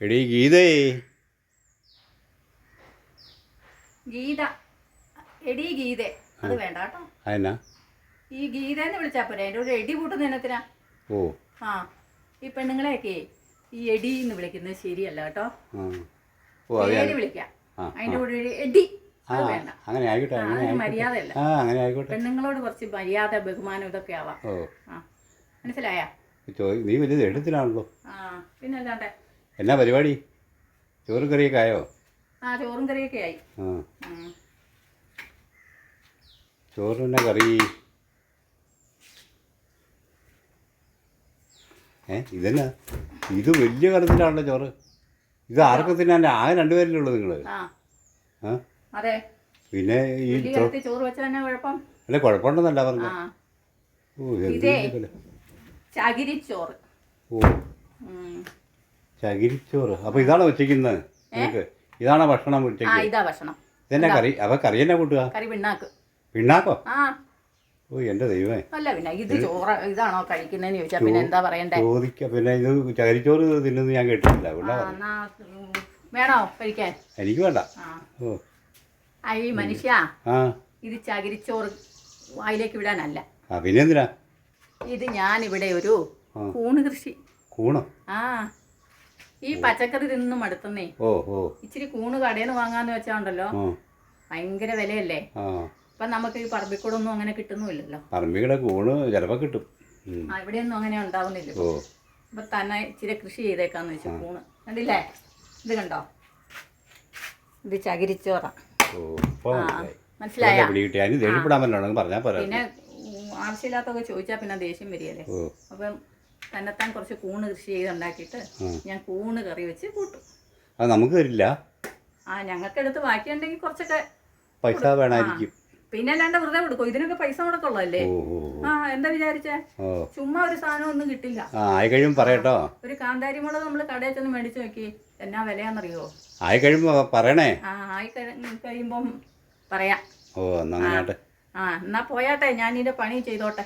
എടീ ഗീതേ. ഗീത. എടി ഗീതേ. അത് വേണ്ട കേട്ടോ. അതെന്നാ? ഈ ഗീതേന്ന് വിളിച്ചാ പോരെ. ഒരു എടി കൂട്ടുന്ന ഇനത്തിനാ. ഓ. ആ. ഈ പെണ്ണുങ്ങളെയൊക്കെ ഈ എടി എന്ന് വിളിക്കുന്നത് ശരിയല്ല കേട്ടോ. ആ. ഓ അതെ പേര് വിളിക്കാം. അതിന്റെ കൂടെ ഒരു എടി. അങ്ങനെ ആയിക്കോട്ടെ മര്യാദയല്ല. അങ്ങനെ ആയിക്കോട്ടെ. പെണ്ണുങ്ങളോട് കുറച്ച് മര്യാദ ബഹുമാനം ഇതൊക്കെ ആവാം. മനസ്സിലായ? നീ വലിയ ആ. പിന്നെ അല്ലാണ്ട് എന്നാ പരിപാടി? ചോറും കറിയൊക്കെ ആയോ? ആ ചോറും കറിയൊക്കെ ആയി. ആ. ചോറിന് കറി. ഏ ഇതെന്നാ? ഇത് വലിയ കടത്തിലാണല്ലോ ചോറ്. ഇത് ആർക്കും തിന്നാൻ? ആകെ രണ്ടുപേരല്ലേ ഉള്ളൂ നിങ്ങൾ അതെ. പിന്നെ ഈ ചോറ് വെച്ചാൽ കുഴപ്പം? അല്ല കുഴപ്പമുണ്ടെന്നല്ല പറഞ്ഞു ഓ? ചകിരിച്ചോറ്. ഓ. ചകിരിച്ചോറ് അപ്പൊ ഇതാണ് ഉച്ചയ്ക്കുന്നത് നിങ്ങൾക്ക് ഇതാണ് ഭക്ഷണം ഉച്ചയ്ക്ക്? ഇതാ ഭക്ഷണം. ഇതെന്നാ കറി? അപ്പൊ കറി തന്നെ കൂട്ടുക? കറി പിണ്ണാക്ക്. പിണ്ണാക്കോ? ഓ എന്റെ ദൈവമേ. അല്ല പിന്നെ ഇത് ചോറ് ഇതാണോ കഴിക്കുന്നതെന്ന് ചോദിച്ചാ പിന്നെ എന്താ പറയണ്ടേ? ചോദിക്ക പിന്നെ ഇത് ചകിരിച്ചോറ് തിന്നു ഞാൻ കേട്ടിട്ടില്ല. വേണോ കഴിക്കാൻ? എനിക്ക് വേണ്ട. ഓ. ഈ മനുഷ്യ ഇത് ചകിരിച്ചോറ് വായിലേക്ക് വിടാനല്ല. ആ പിന്നെ എന്തിനാ? ഇത് ഇവിടെ ഒരു. കൂണ് കൃഷി. കൂണോ? ആ. ഈ പച്ചക്കറി തിന്നും ഓ ഓ. ഇച്ചിരി കൂണ് കടയിൽ നിന്ന് വാങ്ങാന്ന് വെച്ചാണ്ടല്ലോ. ഭയങ്കര വിലയല്ലേ? അപ്പൊ നമുക്ക് ഈ പറമ്പിക്കൂടൊന്നും അങ്ങനെ കിട്ടുന്നുമില്ലല്ലോ. പറമ്പിക്കൂടെ കൂണ് ചിലപ്പോ കിട്ടും. അവിടെയൊന്നും ഇവിടെയൊന്നും അങ്ങനെ ഉണ്ടാവുന്നില്ല. അപ്പൊ തന്നെ ഇച്ചിരി കൃഷി ചെയ്തേക്കാന്ന് വെച്ചു കൂണ്. കണ്ടില്ലേ? ഇത് കണ്ടോ? ഇത് ചകിരിച്ചോറ. മനസ്സിലായോ. പിന്നെ ആവശ്യമില്ലാത്തൊക്കെ ചോദിച്ചാൽ പിന്നെ ദേഷ്യം വരികയല്ലേ? അപ്പം തന്നെത്താൻ കുറച്ച് കൂണ് കൃഷി ചെയ്ത് ഉണ്ടാക്കിയിട്ട് ഞാൻ കൂണ് കറി വെച്ച് കൂട്ടും. അത് നമുക്ക് തരില്ല. ആ ഞങ്ങൾക്ക് എടുത്ത് ബാക്കിയുണ്ടെങ്കിൽ കുറച്ചൊക്കെ പൈസ വേണമായിരിക്കും പിന്നെ അല്ലാണ്ട് വെറുതെ കൊടുക്കും. ഇതിനൊക്കെ പൈസ ഓ ആ എന്താ വിചാരിച്ചേ? ചുമ്മാ ഒരു സാധനം ഒന്നും കിട്ടില്ല. ആയി കഴിയുമ്പോൾ പറയട്ടോ. ഒരു കാന്താരി മുളക് നമ്മൾ കടയിൽ ചെന്ന് മേടിച്ചു നോക്കി. എന്നാ വിലയാണെന്നറിയോ ആയി കഴിയുമ്പോ പറയണേ. ആ ആയി കഴി- കഴിയുമ്പം പറയാം. ഓ എന്നാ ആ എന്നാ പോയാട്ടെ. ഞാൻ ഇതിന്റെ പണി ചെയ്തോട്ടെ.